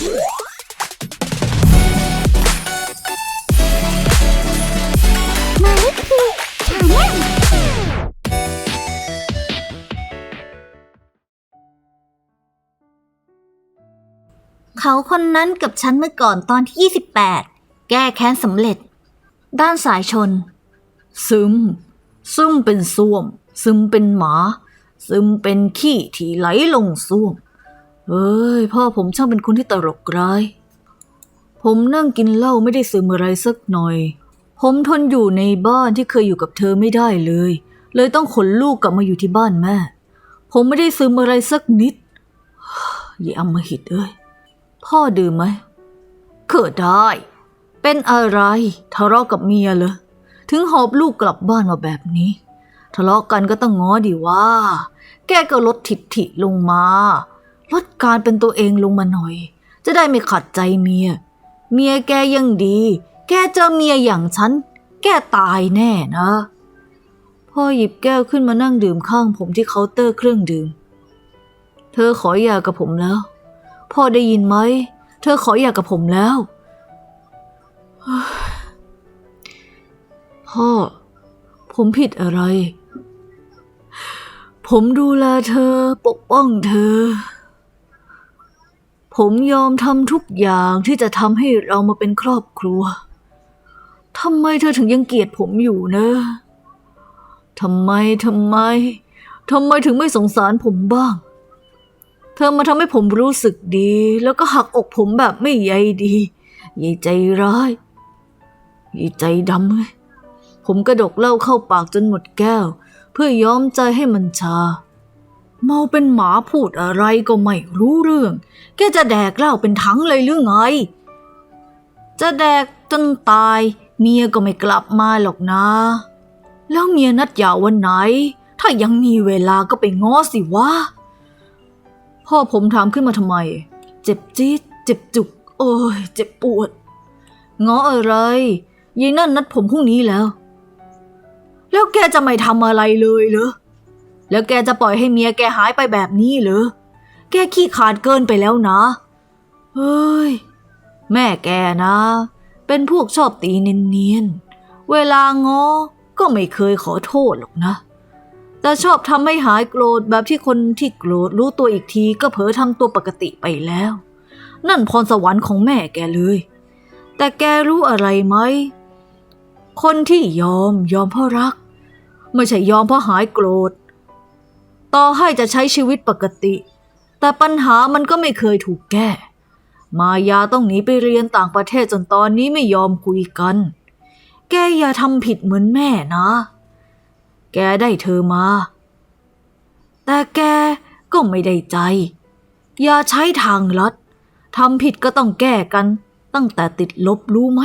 มาลิคีชาแนลเขาคนนั้นกับฉันเมื่อก่อนตอนที่ 28 แก้แค้นสำเร็จ ด้านสายชน ซึม ซึมเป็นส้วม ซึมเป็นหมา ซึมเป็นขี้ที่ไหลลงส้วม เอ้ย พ่อผมช่างเป็นคนที่ตลกร้าย ผมนั่งกินเหล้าไม่ได้ซึมอะไรสักหน่อย ผมทนอยู่ในบ้านที่เคยอยู่กับเธอไม่ได้เลย เลยต้องขนลูกกลับมาอยู่ที่บ้านแม่ ผมไม่ได้ซึมอะไรสักนิดอย่าอำมหิตเอ้ย พ่อดื่มไหมเกิดได้ เป็นอะไรทะเลาะกับเมียเหรอถึงหอบลูกกลับบ้านมาแบบนี้ ทะเลาะกันก็ต้องง้อดีว่า แกก็ลดทิฐิลงมา ลดการเป็นตัวเองลงมาหน่อย จะได้ไม่ขัดใจเมีย เมียแกยังดี แกเจอเมียอย่างฉัน แกตายแน่นะ พ่อหยิบแก้วขึ้นมานั่งดื่มข้างผมที่เคาน์เตอร์เครื่องดื่ม เธอขอหย่ากับผมแล้ว พ่อได้ยินไหม เธอขอหย่ากับผมแล้ว พ่อ ผมผิดอะไร ผมดูแลเธอปกป้องเธอ ผมยอมทำทุกอย่างที่จะทำให้เรามาเป็นครอบครัว ทำไมเธอถึงยังเกลียดผมอยู่นะทำไม ทำไม ทำไมถึงไม่สงสารผมบ้าง เธอมาทำให้ผมรู้สึกดี แล้วก็หักอกผมแบบไม่ใยดียายใจร้ายยายใจดำเลยผมกระดกเหล้าเข้าปากจนหมดแก้ว เพื่อยอมใจให้มันชา เมาเป็นหมาพูดอะไรก็ไม่รู้เรื่อง แกจะแดกเหล้าเป็นทั้งเลยหรือไง จะแดกจนตาย เมียก็ไม่กลับมาหรอกนะ แล้วเมียนัดยาวันไหน ถ้ายังมีเวลาก็ไปง้อสิวะ พ่อผมถามขึ้นมาทำไม เจ็บจี๊ดเจ็บจุก โอ้ย เจ็บปวด ง้ออะไรยายนั่นนัดผมพรุ่งนี้แล้ว แล้วแกจะไม่ทำอะไรเลยเหรอ แล้วแกจะปล่อยให้เมียแกหายไปแบบนี้เหรอ แกขี้ขาดเกินไปแล้วนะ เฮ้ย แม่แกนะ เป็นพวกชอบตีเนียนๆ เวลาง้อก็ไม่เคยขอโทษหรอกนะ แต่ชอบทำให้หายโกรธแบบที่คนที่โกรธรู้ตัวอีกทีก็เผลอทำตัวปกติไปแล้ว นั่นพรสวรรค์ของแม่แกเลย แต่แกรู้อะไรไหม คนที่ยอมยอมเพราะรัก ไม่ใช่ยอมเพราะหายโกรธ ต่อให้จะใช้ชีวิตปกติ แต่ปัญหามันก็ไม่เคยถูกแก้ มายาต้องหนีไปเรียนต่างประเทศจนตอนนี้ไม่ยอมคุยกัน แกอย่าทำผิดเหมือนแม่นะ แกได้เธอมา แต่แกก็ไม่ได้ใจ อย่าใช้ทางลัดทำผิดก็ต้องแก้กัน ตั้งแต่ติดลบรู้ไหม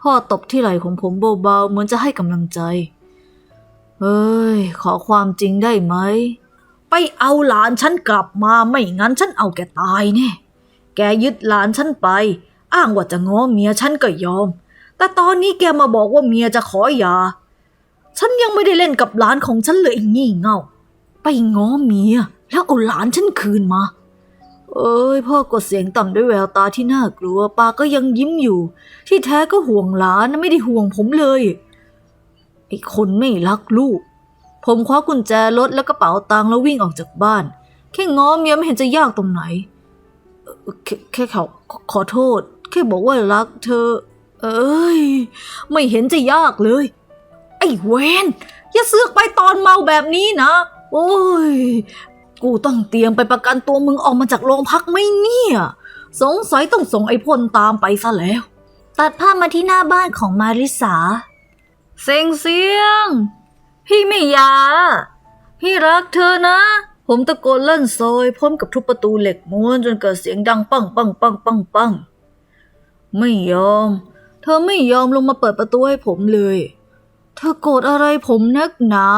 พ่อตบที่ไหล่ของผมเบาๆเหมือนจะให้กำลังใจ เอ้ย ขอความจริงได้ไหม ไปเอาหลานฉันกลับมาไม่งั้นฉันเอาแกตายแน่ แกยึดหลานฉันไป อ้างว่าจะง้อเมียฉันก็ยอม แต่ตอนนี้แกมาบอกว่าเมียจะขอหย่า ฉันยังไม่ได้เล่นกับหลานของฉันเลยอ้งี่เง่า ไปง้อเมีย แล้วเอาหลานฉันคืนมา เอ้ยพ่อกดเสียงต่ำด้วยแววตาที่น่ากลัวปากก็ยังยิ้มอยู่ ที่แท้ก็ห่วงหลานนะไม่ได้ห่วงผมเลย ไอ้คนไม่รักลูก ผมคว้ากุญแจรถแล้วกระเป๋าตังค์แล้ววิ่งออกจากบ้าน แค่ง้อเมียไม่เห็นจะยากตรงไหน แค่เขาขอโทษ แค่บอกว่ารักเธอ เอ้ย ไม่เห็นจะยากเลย ไอ้เวนอย่าเสือกไปตอนเมาแบบนี้นะ โอ้ย กูต้องเตรียมไปประกันตัวมึงออกมาจากโรงพักไหมเนี่ยสงสัยต้องส่งไอ้พลตามไปซะแล้ว ตัดภาพมาที่หน้าบ้านของมาริสา เสียงเสียง พี่ไม่อยา พี่รักเธอนะ ผมตะโกนลั่นซอยพร้อมกับทุบประตูเหล็กม้วนจนเกิดเสียงดังปังปังปังปังปังไม่ยอม เธอไม่ยอมลงมาเปิดประตูให้ผมเลย เธอโกรธอะไรผมนักหนา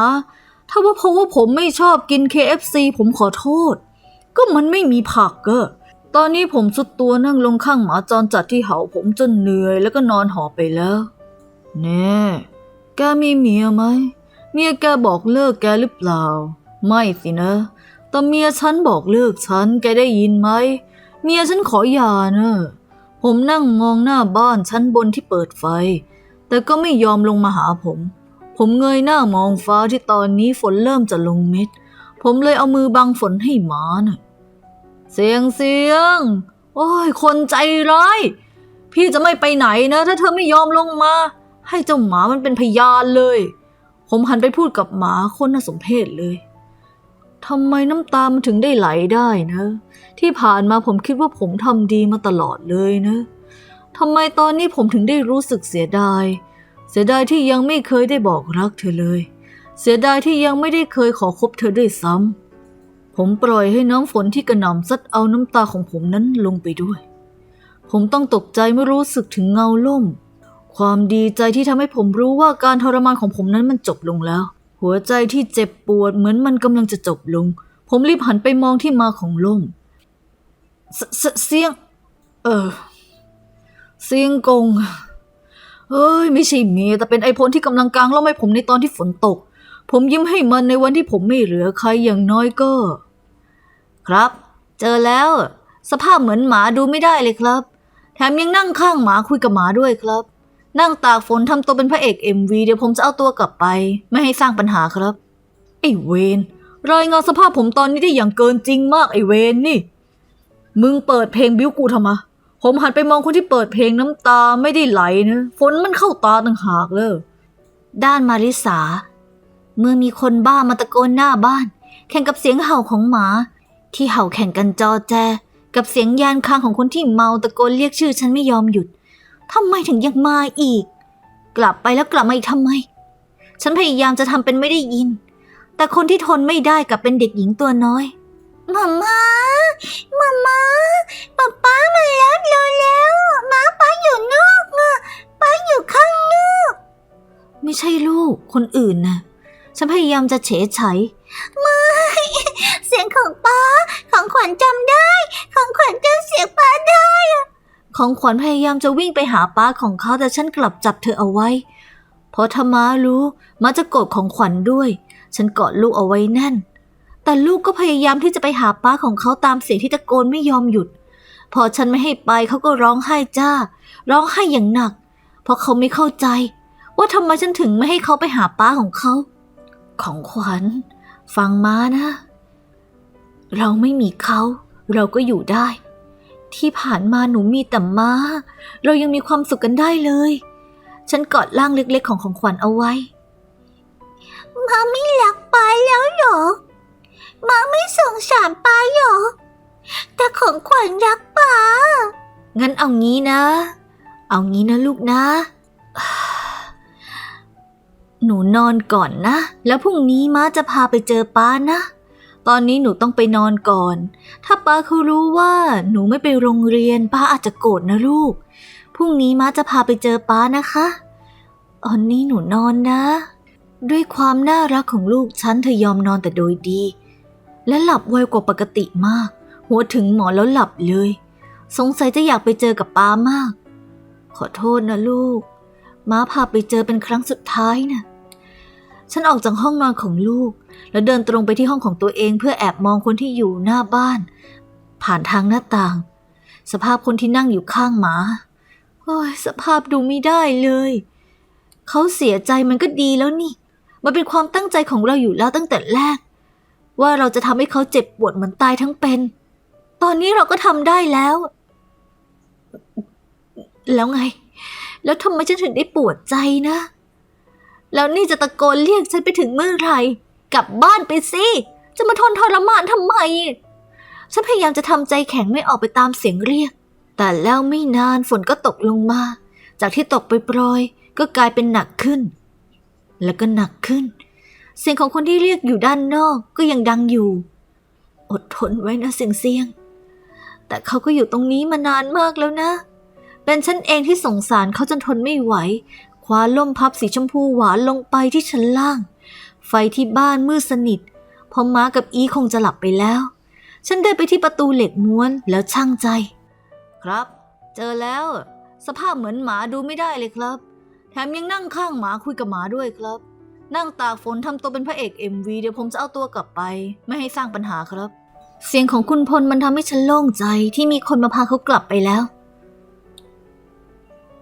ถ้าว่าเพราะว่าผมไม่ชอบกิน KFC ผมขอโทษ ก็มันไม่มีผักอะตอนนี้ผมสุดตัวนั่งลงข้างหมาจรจัดที่เห่าผมจนเหนื่อยแล้วก็นอนหอบไปแล้ว แน่ แกมีเมียไหม เมียแกบอกเลิกแกหรือเปล่า ไม่สินะ แต่เมียฉันบอกเลิกฉันแกได้ยินไหม เมียฉันขอหย่าเนอะผมนั่งมองหน้าบ้านชั้นบนที่เปิดไฟ แต่ก็ไม่ยอมลงมาหาผม ผมเงยหน้ามองฟ้าที่ตอนนี้ฝนเริ่มจะลงเม็ด ผมเลยเอามือบังฝนให้หมาน่ะเสียงเสียง โอ้ย คนใจร้าย พี่จะไม่ไปไหนนะ ถ้าเธอไม่ยอมลงมา ให้เจ้าหมามันเป็นพยานเลย ผมหันไปพูดกับหมาคนน่าสมเพชเลยทำไมน้ำตามันถึงได้ไหลได้นะ ที่ผ่านมาผมคิดว่าผมทำดีมาตลอดเลยนะทำไมตอนนี้ผมถึงได้รู้สึกเสียดาย เสียดายที่ยังไม่เคยได้บอกรักเธอเลย เสียดายที่ยังไม่ได้เคยขอคบเธอด้วยซ้ำผมปล่อยให้น้ำฝนที่กระหน่ำซัดเอาน้ำตาของผมนั้นลงไปด้วย ผมต้องตกใจเมื่อรู้สึกถึงเงาล่ม ความดีใจที่ทำให้ผมรู้ว่าการทรมานของผมนั้นมันจบลงแล้ว หัวใจที่เจ็บปวดเหมือนมันกำลังจะจบลง ผมรีบหันไปมองที่มาของลมเสเสียง เออ เสียงกงเฮ้ย ไม่ใช่เมียแต่เป็นไอพลที่กำลังกลางล่มให้ผมในตอนที่ฝนตก ผมยิ้มให้มันในวันที่ผมไม่เหลือใครอย่างน้อยก็ ครับ เจอแล้ว สภาพเหมือนหมาดูไม่ได้เลยครับ แถมยังนั่งข้างหมาคุยกับหมาด้วยครับ นั่งตากฝนทำตัวเป็นพระเอกเอ็มวีเดี๋ยวผมจะเอาตัวกลับไป ไม่ให้สร้างปัญหาครับ ไอ้เวนรายงานสภาพผมตอนนี้ได้อย่างเกินจริงมากไอ้เวนนี่ มึงเปิดเพลงบิ้วกูทำไมผมหันไปมองคนที่เปิดเพลงน้ำตาไม่ได้ไหลนะฝนมันเข้าตาต่างหากเลยด้านมาริสา เมื่อมีคนบ้ามาตะโกนหน้าบ้าน แข่งกับเสียงเห่าของหมา ที่เห่าแข่งกันจอแจ กับเสียงยานคางของคนที่เมาตะโกนเรียกชื่อฉันไม่ยอมหยุด ทำไมถึงยังมาอีก กลับไปแล้วกลับมาอีกทำไม ฉันพยายามจะทำเป็นไม่ได้ยิน แต่คนที่ทนไม่ได้กลับเป็นเด็กหญิงตัวน้อยมาม่ามาม่าป๊าป้ามาแล้วเร็วๆมาป้าอยู่นอกอะป้าอยู่ข้างนอก ไม่ใช่ลูกคนอื่นนะฉันพยายามจะเฉยไฉไม่เสียงของป้าของขวัญจำได้ ของขวัญจำเสียงป้าได้อะ ของขวัญพยายามจะวิ่งไปหาป้าของเขาแต่ฉันกลับจับเธอเอาไว้ เพราะถ้าม้ารู้ม้าจะโกรธของขวัญด้วย ฉันกอดลูกเอาไว้แน่น แต่ลูกก็พยายามที่จะไปหาป้าของเขาตามเสียงที่ตะโกนไม่ยอมหยุด พอฉันไม่ให้ไปเขาก็ร้องไห้จ้า ร้องไห้อย่างหนัก เพราะเขาไม่เข้าใจ ว่าทำไมฉันถึงไม่ให้เขาไปหาป้าของเขา ของขวัญ ฟังมานะ เราไม่มีเขา เราก็อยู่ได้ ที่ผ่านมาหนูมีแต่ม้า เรายังมีความสุขกันได้เลย ฉันกอดร่างเล็กๆของของขวัญเอาไว้ มาไม่รักป้าแล้วเหรอ มาไม่สงสารป้าเหรอ แต่ของขวัญรักป้า งั้นเอางี้นะ เอางี้นะลูกนะ หนูนอนก่อนนะ แล้วพรุ่งนี้ม้าจะพาไปเจอป้านะ ตอนนี้หนูต้องไปนอนก่อน ถ้าป้าเขารู้ว่าหนูไม่ไปโรงเรียน ป้าอาจจะโกรธนะลูก พรุ่งนี้ม้าจะพาไปเจอป้านะคะ ตอนนี้หนูนอนนะ ด้วยความน่ารักของลูกฉันเธอยอมนอนแต่โดยดี และหลับไวกว่าปกติมาก หัวถึงหมอนแล้วหลับเลย สงสัยจะอยากไปเจอกับป้ามาก ขอโทษนะลูก ม้าพาไปเจอเป็นครั้งสุดท้ายนะ ฉันออกจากห้องนอนของลูก แล้วเดินตรงไปที่ห้องของตัวเองเพื่อแอบมองคนที่อยู่หน้าบ้าน ผ่านทางหน้าต่าง สภาพคนที่นั่งอยู่ข้างหมาโอ้ยสภาพดูไม่ได้เลย เขาเสียใจมันก็ดีแล้วนี่ มันเป็นความตั้งใจของเราอยู่แล้วตั้งแต่แรก ว่าเราจะทำให้เขาเจ็บปวดเหมือนตายทั้งเป็น ตอนนี้เราก็ทำได้แล้ว แล้วไง แล้วทำไมฉันถึงได้ปวดใจนะ แล้วนี่จะตะโกนเรียกฉันไปถึงเมื่อไหร่ กลับบ้านไปสิ จะมาทนทรมานทำไม ฉันพยายามจะทำใจแข็งไม่ออกไปตามเสียงเรียก แต่แล้วไม่นานฝนก็ตกลงมา จากที่ตกไปโปรยก็กลายเป็นหนักขึ้น แล้วก็หนักขึ้น เสียงของคนที่เรียกอยู่ด้านนอกก็ยังดังอยู่ อดทนไว้นะเสียงเสียง แต่เขาก็อยู่ตรงนี้มานานมากแล้วนะเป็นฉันเองที่สงสารเขาจนทนไม่ไหว ว้าล่มพับสีชมพูหวานลงไปที่ชั้นล่าง ไฟที่บ้านมืดสนิทพอม้ากับอีคงจะหลับไปแล้ว ฉันเดินไปที่ประตูเหล็กม้วนแล้วช่างใจ ครับ เจอแล้ว สภาพเหมือนหมาดูไม่ได้เลยครับ แถมยังนั่งข้างหมาคุยกับหมาด้วยครับ นั่งตากฝนทำตัวเป็นพระเอกเอ็มวีเดี๋ยวผมจะเอาตัวกลับไป ไม่ให้สร้างปัญหาครับ เสียงของคุณพลมันทำให้ฉันโล่งใจที่มีคนมาพาเขากลับไปแล้ว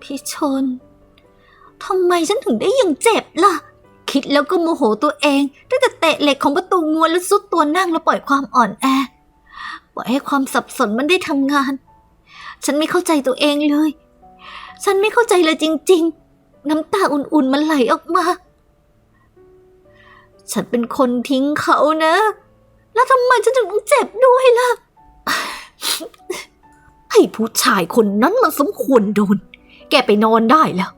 พี่ชน ทำไมฉันถึงได้ยังเจ็บล่ะ คิดแล้วก็โมโหตัวเองได้งแต่เตะเหล็กของประตูม้วนแล้วซุดตัวนั่งแล้วปล่อยความอ่อนแอ ปล่อยให้ความสับสนมันได้ทำงาน ฉันไม่เข้าใจตัวเองเลย ฉันไม่เข้าใจเลยจริง ๆ น้ำตาอุ่นๆมันไหลออกมา ฉันเป็นคนทิ้งเขานะ แล้วทำไมฉันถึงต้องเจ็บด้วยล่ะไอ้ผู้ชายคนนั้นมันสมควรโดน แกไปนอนได้แล้ว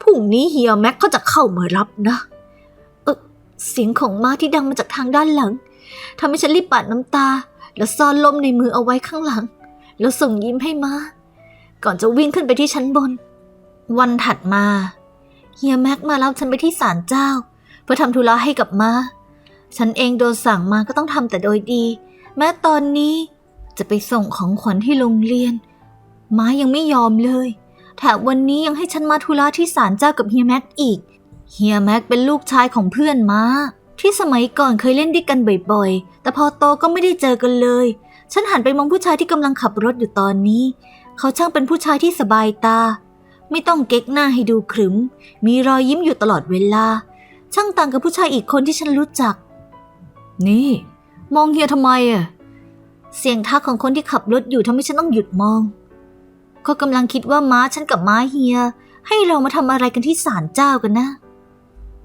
พรุ่งนี้เฮียแม็กก็จะเข้ามารับนะ เออเสียงของม้าที่ดังมาจากทางด้านหลังทำให้ฉันรีบปาดน้ำตา แล้วซ่อนลมในมือเอาไว้ข้างหลัง แล้วส่งยิ้มให้ม้า ก่อนจะวิ่งขึ้นไปที่ชั้นบน วันถัดมาเฮียแม็กมารับฉันไปที่ศาลเจ้า เพื่อทำธุระให้กับม้า ฉันเองโดนสั่งมาก็ต้องทำแต่โดยดี แม้ตอนนี้จะไปส่งของขวัญที่โรงเรียน ม้ายังไม่ยอมเลย แถมวันนี้ยังให้ฉันมาธุระที่ศาลเจ้ากับเฮียแม็กอีก เฮียแม็กเป็นลูกชายของเพื่อนมาที่สมัยก่อนเคยเล่นด้วยกันบ่อยๆ แต่พอโตก็ไม่ได้เจอกันเลย ฉันหันไปมองผู้ชายที่กำลังขับรถอยู่ตอนนี้ เขาช่างเป็นผู้ชายที่สบายตา ไม่ต้องเก๊กหน้าให้ดูขรึม มีรอยยิ้มอยู่ตลอดเวลา ช่างต่างกับผู้ชายอีกคนที่ฉันรู้จัก นี่ มองเฮียทำไมอะเสียงทักของคนที่ขับรถอยู่ทำให้ฉันต้องหยุดมอง ก็กำลังคิดว่าม้าฉันกับม้าเฮีย ให้เรามาทำอะไรกันที่ศาลเจ้ากันนะ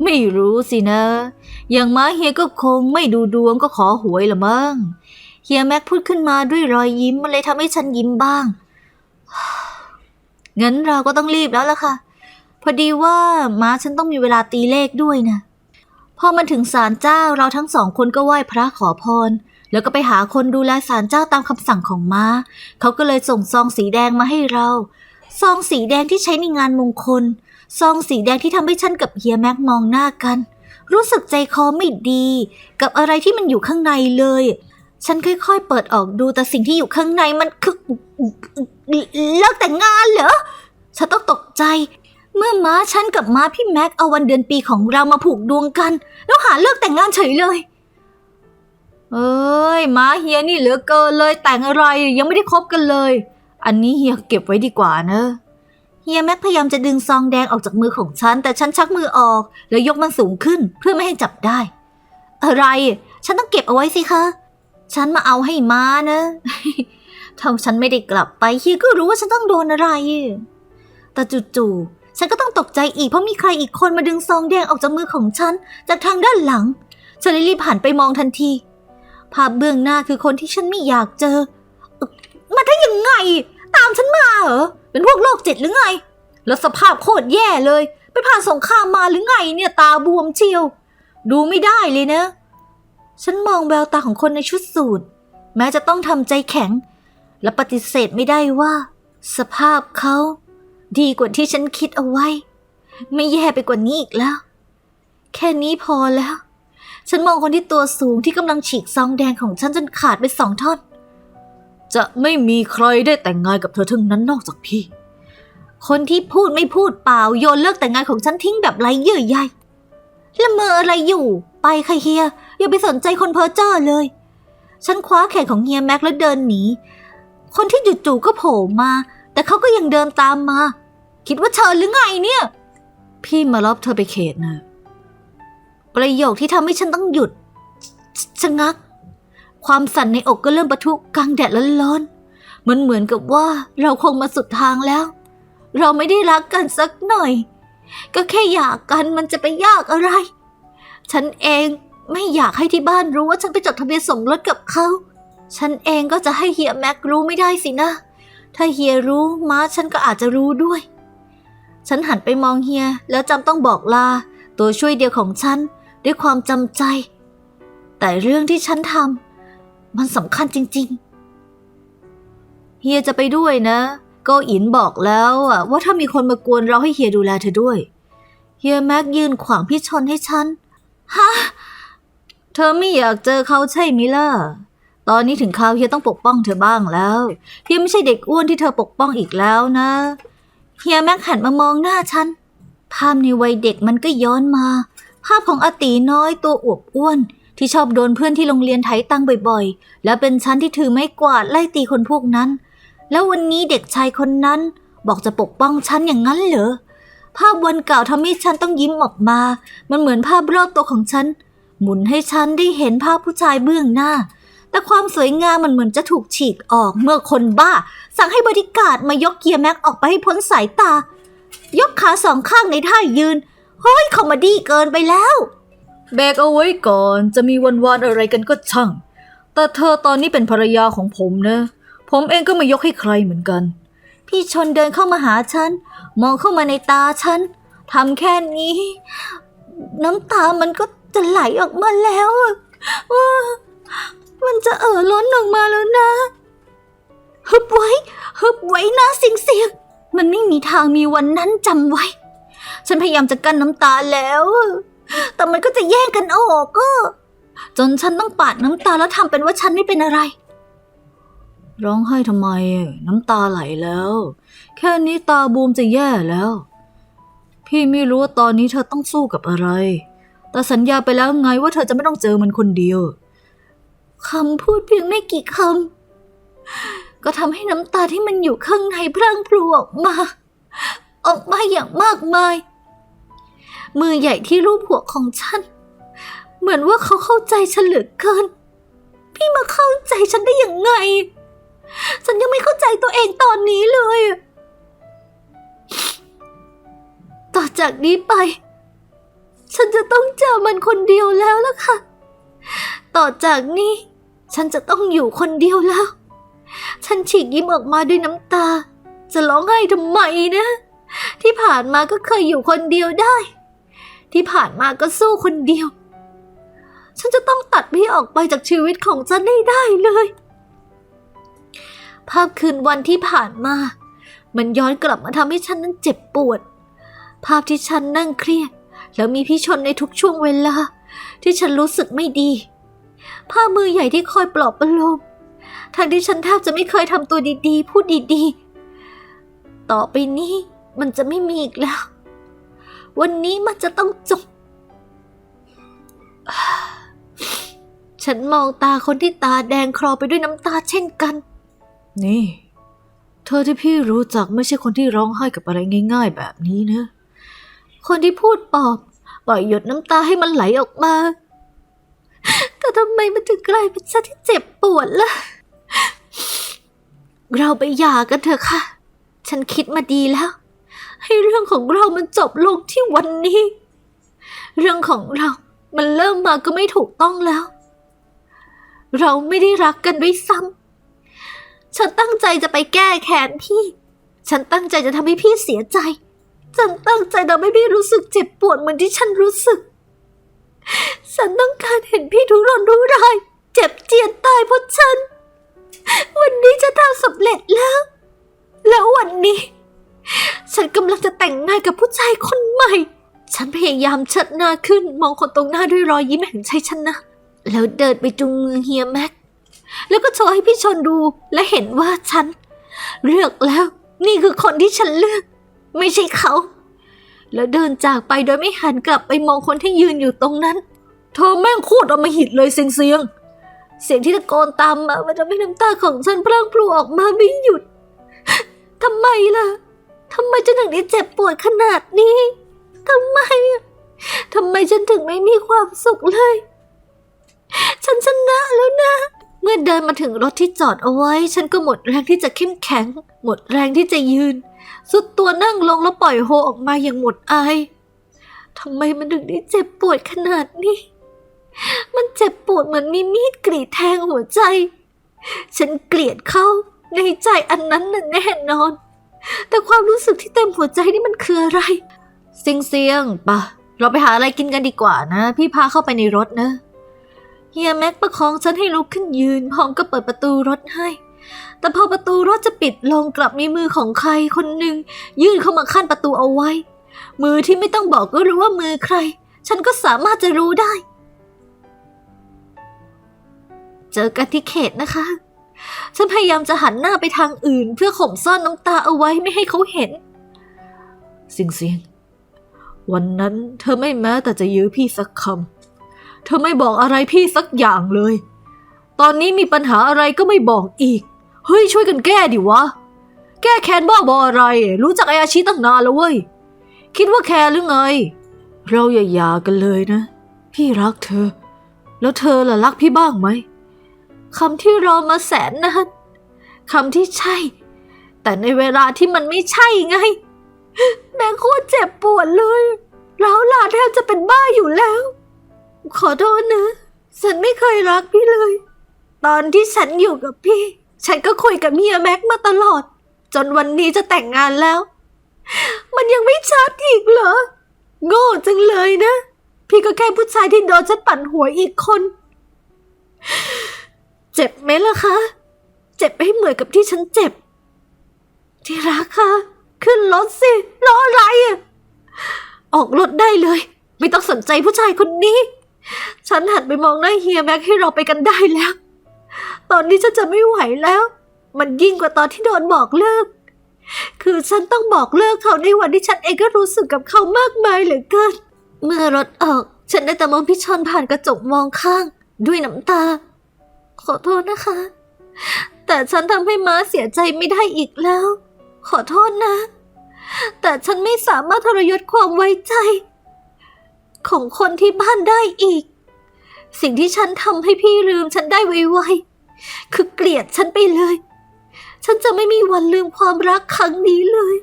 ไม่รู้สินะ อย่างม้าเฮียก็คงไม่ดูดวงก็ขอหวยละมั้ง เฮียแม็กพูดขึ้นมาด้วยรอยยิ้มมันเลยทำให้ฉันยิ้มบ้าง งั้นเราก็ต้องรีบแล้วล่ะค่ะ พอดีว่าม้าฉันต้องมีเวลาตีเลขด้วยนะ พอมาถึงศาลเจ้าเราทั้งสองคนก็ไหว้พระขอพร แล้วก็ไปหาคนดูแลศาลเจ้าตามคำสั่งของม้า เขาก็เลยส่งซองสีแดงมาให้เรา ซองสีแดงที่ใช้ในงานมงคล ซองสีแดงที่ทำให้ฉันกับเฮียแม็กมองหน้ากัน รู้สึกใจคอไม่ดี กับอะไรที่มันอยู่ข้างในเลย ฉันค่อยๆ เปิดออกดูแต่สิ่งที่อยู่ข้างในมันคือเลิกแต่งงานเหรอ ฉันต้องตกใจ เมื่อม้าฉันกับม้าพี่แม็กเอาวันเดือนปีของเรามาผูกดวงกัน แล้วหาเลิกแต่งงานเฉยเลย เอ้ยม้าเฮียนี่เหลือเกินเลยแต่งอะไรยังไม่ได้คบกันเลย อันนี้เฮียเก็บไว้ดีกว่าเนอะเฮียแม็กพยายามจะดึงซองแดงออกจากมือของฉัน แต่ฉันชักมือออก แล้วยกมันสูงขึ้นเพื่อไม่ให้จับได้ อะไร ฉันต้องเก็บเอาไว้สิคะ ฉันมาเอาให้ม้านะถ้าฉันไม่ได้กลับไปเฮียก็รู้ว่าฉันต้องโดนอะไร แต่จู่ๆฉันก็ต้องตกใจอีกเพราะมีใครอีกคนมาดึงซองแดงออกจากมือของฉันจากทางด้านหลัง ฉันเลยรีบหันไปมองทันที ภาพเบื้องหน้าคือคนที่ฉันไม่อยากเจอ มาได้ยังไง ตามฉันมาเหรอ เป็นพวกโรคจิตหรือไง แล้วสภาพโคตรแย่เลย ไปผ่านสงครามมาหรือไงเนี่ยตาบวมเชียว ดูไม่ได้เลยนะ ฉันมองแววตาของคนในชุดสูทแม้จะต้องทำใจแข็ง และปฏิเสธไม่ได้ว่า สภาพเขาดีกว่าที่ฉันคิดเอาไว้ ไม่แย่ไปกว่านี้อีกแล้ว แค่นี้พอแล้ว ฉันมองคนที่ตัวสูงที่กำลังฉีกซองแดงของฉันจนขาดไปสองท่อน จะไม่มีใครได้แต่งงานกับเธอทั้งนั้นนอกจากพี่ คนที่พูดไม่พูดเปล่าโยนเลิกแต่งงานของฉันทิ้งแบบไร้เยื่อใยละเมออะไรอยู่ ไปค่ะเฮีย อย่าไปสนใจคนเพ้อเจ้อเลย ฉันคว้าแขนของเฮียแม็กแล้วเดินหนี คนที่จู่ๆก็โผล่มา แต่เขาก็ยังเดินตามมา คิดว่าเชิญหรือไงเนี่ย พี่มารับเธอไปเขตนะ ประโยคที่ทำให้ฉันต้องหยุดชชะงัก ความสั่นในอกก็เริ่มประทุกลางแดดร้อนๆมันเหมือนกับว่าเราคงมาสุดทางแล้ว เราไม่ได้รักกันสักหน่อย ก็แค่อยากกันมันจะไปยากอะไร ฉันเองไม่อยากให้ที่บ้านรู้ว่าฉันไปจดทะเบียนสมรสกับเขา ฉันเองก็จะให้เฮียแม็กรู้ไม่ได้สินะ ถ้าเฮียรู้ม้าฉันก็อาจจะรู้ด้วย ฉันหันไปมองเฮียแล้วจำต้องบอกลา ตัวช่วยเดียวของฉัน ด้วยความจำใจ แต่เรื่องที่ฉันทำมันสำคัญจริง ๆ เฮียจะไปด้วยนะโกอินบอกแล้วอะว่าถ้ามีคนมากวนเราให้เฮียดูแลเธอด้วย เฮียแม็กยืนขวางพี่ชนให้ฉัน ฮะ เธอไม่อยากเจอเขาใช่ไหมล่ะ ตอนนี้ถึงคราวเฮียต้องปกป้องเธอบ้างแล้ว เฮียไม่ใช่เด็กอ้วนที่เธอปกป้องอีกแล้วนะ เฮียแม็กหันมามองหน้าฉัน ภาพในวัยเด็กมันก็ย้อนมา ภาพของอาตีน้อยตัวอวบอ้วน ที่ชอบโดนเพื่อนที่โรงเรียนไถตังบ่อยๆ และเป็นฉันที่ถือไม้กวาดไล่ตีคนพวกนั้น แล้ววันนี้เด็กชายคนนั้นบอกจะปกป้องฉันอย่างนั้นเหรอ ภาพวันเก่าทำให้ฉันต้องยิ้มออกมา มันเหมือนภาพรอบตัวของฉัน หมุนให้ฉันได้เห็นภาพผู้ชายเบื้องหน้า แต่ความสวยงามมันเหมือนจะถูกฉีกออกเมื่อคนบ้า สั่งให้บริการมายกเกียร์แม็กออกไปให้พ้นสายตา ยกขาสองข้างในท่ายืน เฮ้ยคอมเมดี้เกินไปแล้ว แบกเอาไว้ก่อนจะมีวันวานอะไรกันก็ช่าง แต่เธอตอนนี้เป็นภรรยาของผมนะ ผมเองก็ไม่ยกให้ใครเหมือนกัน พี่ชนเดินเข้ามาหาฉัน มองเข้ามาในตาฉันทำแค่นี้ น้ำตามันก็จะไหลออกมาแล้วอะว้ามันจะเอ่อล้นออกมาแล้วนะฮึบไว้ฮึบไว้นะสิงเสียงมันไม่มีทางมีวันนั้นจำไว้ ฉันพยายามจะกั้นน้ำตาแล้ว แต่มันก็จะแย่งกันออกก็ จนฉันต้องปาดน้ำตาแล้วทำเป็นว่าฉันไม่เป็นอะไร ร้องไห้ทำไม น้ำตาไหลแล้ว แค่นี้ตาบูมจะแย่แล้ว พี่ไม่รู้ว่าตอนนี้เธอต้องสู้กับอะไร แต่สัญญาไปแล้วไงว่าเธอจะไม่ต้องเจอมันคนเดียวคำพูดเพียงไม่กี่คำก็ทำให้น้ำตาที่มันอยู่ข้างในพรั่งพรูออกมา ออกมาอย่างมากมาย มือใหญ่ที่รูปหัวของฉัน เหมือนว่าเขาเข้าใจฉันเหลือเกิน พี่มาเข้าใจฉันได้อย่างไง ฉันยังไม่เข้าใจตัวเองตอนนี้เลย ต่อจากนี้ไป ฉันจะต้องเจอมันคนเดียวแล้วล่ะค่ะ ต่อจากนี้ ฉันจะต้องอยู่คนเดียวแล้ว ฉันฉีกยิ้มออกมาด้วยน้ำตาจะร้องไห้ทำไมนะ ที่ผ่านมาก็เคยอยู่คนเดียวได้ ที่ผ่านมาก็สู้คนเดียว ฉันจะต้องตัดพี่ออกไปจากชีวิตของฉันให้ได้เลย ภาพคืนวันที่ผ่านมา มันย้อนกลับมาทำให้ฉันนั้นเจ็บปวด ภาพที่ฉันนั่งเครียด แล้วมีพี่ชนในทุกช่วงเวลา ที่ฉันรู้สึกไม่ดี ภาพมือใหญ่ที่คอยปลอบประโลมทางที่ฉันแทบจะไม่เคยทำตัวดีๆ พูดดีๆ ต่อไปนี้ มันจะไม่มีอีกแล้ว วันนี้มันจะต้องจบ ฉันมองตาคนที่ตาแดงคลอไปด้วยน้ำตาเช่นกัน นี่ เธอที่พี่รู้จักไม่ใช่คนที่ร้องไห้กับอะไรง่าย ๆ แบบนี้นะ คนที่พูดปลอบปล่อยหยดน้ำตาให้มันไหลออกมา แต่ทำไมมันถึงกลายเป็นฉันที่เจ็บปวดล่ะ เราไปหย่ากันเถอะค่ะ ฉันคิดมาดีแล้ว ให้เรื่องของเรามันจบลงที่วันนี้ เรื่องของเรามันเริ่มมาก็ไม่ถูกต้องแล้ว เราไม่ได้รักกันด้วยซ้ำฉันตั้งใจจะไปแก้แค้นพี่ ฉันตั้งใจจะทำให้พี่เสียใจ ฉันตั้งใจทำให้พี่รู้สึกเจ็บปวดเหมือนที่ฉันรู้สึก ฉันต้องการเห็นพี่ทุรนทุรายเจ็บเจียนตายเพราะฉัน วันนี้ฉันทำสำเร็จแล้ว แล้ววันนี้ ฉันกำลังจะแต่งงานกับผู้ชายคนใหม่ ฉันพยายามเชิดหน้าขึ้น มองคนตรงหน้าด้วยรอยยิ้มแห่งชัยชนะ แล้วเดินไปจุงมือเฮียแม็ก แล้วก็โชว์ให้พี่ชนดูและเห็นว่าฉัน เลือกแล้ว นี่คือคนที่ฉันเลือก ไม่ใช่เขา แล้วเดินจากไปโดยไม่หันกลับไปมองคนที่ยืนอยู่ตรงนั้น เธอแม่งโคตรอมหิตเลยเสียงเสียงเสียงที่ตะโกนตามมามันทำให้น้ำตาของฉันพลังพลูออกมาไม่หยุดทำไมล่ะ ทำไมฉันถึงได้เจ็บปวดขนาดนี้ทำไมทำไมฉันถึงไม่มีความสุขเลย ฉันชนะแล้วนะ เมื่อเดินมาถึงรถที่จอดเอาไว้ ฉันก็หมดแรงที่จะเข้มแข็ง หมดแรงที่จะยืน สุดตัวนั่งลงแล้วปล่อยโฮออกมาอย่างหมดอายทำไมมันถึงได้เจ็บปวดขนาดนี้ มันเจ็บปวดเหมือนมีมีดกรีดแทงหัวใจ ฉันเกลียดเขาในใจอันนั้นน่ะแน่นอน แต่ความรู้สึกที่เต็มหัวใจนี่มันคืออะไร เสียงเสียงๆปะเราไปหาอะไรกินกันดีกว่านะ พี่พาเข้าไปในรถนะ เฮียแม็กประคองฉันให้ลุกขึ้นยืน พร้อมก็เปิดประตูรถให้ แต่พอประตูรถจะปิดลงกลับมีมือของใครคนหนึ่งยื่นเข้ามาขั้นประตูเอาไว้ มือที่ไม่ต้องบอกก็รู้ว่ามือใคร ฉันก็สามารถจะรู้ได้ เจอกันที่เขตนะคะ ฉันพยายามจะหันหน้าไปทางอื่น เพื่อข่มซ่อนน้ำตาเอาไว้ไม่ให้เขาเห็น สิงเสียง วันนั้นเธอไม่แม้แต่จะยื้อพี่สักคำ เธอไม่บอกอะไรพี่สักอย่างเลย ตอนนี้มีปัญหาอะไรก็ไม่บอกอีก เฮ้ยช่วยกันแก้ดิวะ แก้แค้นบ้าบออะไร รู้จักไออาชีตั้งนานแล้วเว้ย คิดว่าแคร์หรือไง เราอย่าหย่ากันเลยนะ พี่รักเธอ แล้วเธอล่ะรักพี่บ้างไหม คำที่รอมาแสนนานคำที่ใช่ แต่ในเวลาที่มันไม่ใช่ไง แม่โคตรเจ็บปวดเลยแล้วลาแทบจะเป็นบ้าอยู่แล้ว ขอโทษนะ ฉันไม่เคยรักพี่เลย ตอนที่ฉันอยู่กับพี่ ฉันก็คุยกับเมียแม็กมาตลอด จนวันนี้จะแต่งงานแล้ว มันยังไม่ชัดอีกเหรอ โง่จังเลยนะ พี่ก็แค่ผู้ชายที่โดนฉันปั่นหัวอีกคน เจ็บไหมล่ะคะ เจ็บให้เหมือนกับที่ฉันเจ็บ ที่รักคะขึ้นรถสิรออะไรอะออกรถได้เลย ไม่ต้องสนใจผู้ชายคนนี้ ฉันหันไปมองหน้าเฮียแม็กให้เราไปกันได้แล้ว ตอนนี้ฉันจะไม่ไหวแล้ว มันยิ่งกว่าตอนที่โดนบอกเลิก คือฉันต้องบอกเลิกเขาในวันที่ฉันเองก็รู้สึกกับเขามากมายเหลือเกิน เมื่อรถออก ฉันได้แต่มองพี่ชอนผ่านกระจกมองข้าง ด้วยน้ำตา ขอโทษนะคะ แต่ฉันทำให้ม้าเสียใจไม่ได้อีกแล้ว ขอโทษนะ แต่ฉันไม่สามารถทรยศความไว้ใจ ของคนที่บ้านได้อีก สิ่งที่ฉันทำให้พี่ลืมฉันได้ไวๆคือเกลียดฉันไปเลย ฉันจะไม่มีวันลืมความรักครั้งนี้เลย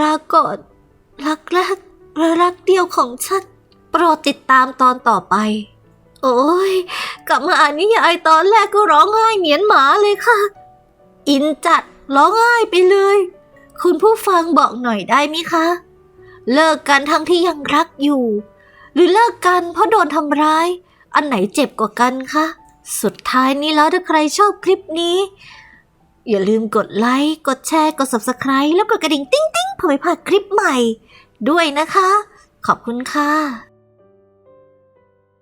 รักก่อนรักแรกและรักเดียวของฉัน โปรดติดตามตอนต่อไป โอ้ย กลับมาอ่านนิยายตอนแรกก็ร้องไห้เหมียนหมาเลยค่ะ อินจัดร้องไห้ไปเลย คุณผู้ฟังบอกหน่อยได้ไหมคะ เลิกกันทั้งที่ยังรักอยู่ หรือเลิกกันเพราะโดนทำร้าย อันไหนเจ็บกว่ากันคะ สุดท้ายนี้แล้วถ้าใครชอบคลิปนี้ อย่าลืมกดไลค์ กดแชร์ กด subscribe แล้วกดกระดิ่งติ้งติ้งๆเพื่อไม่พลาดคลิปใหม่ ด้วยนะคะ ขอบคุณค่ะ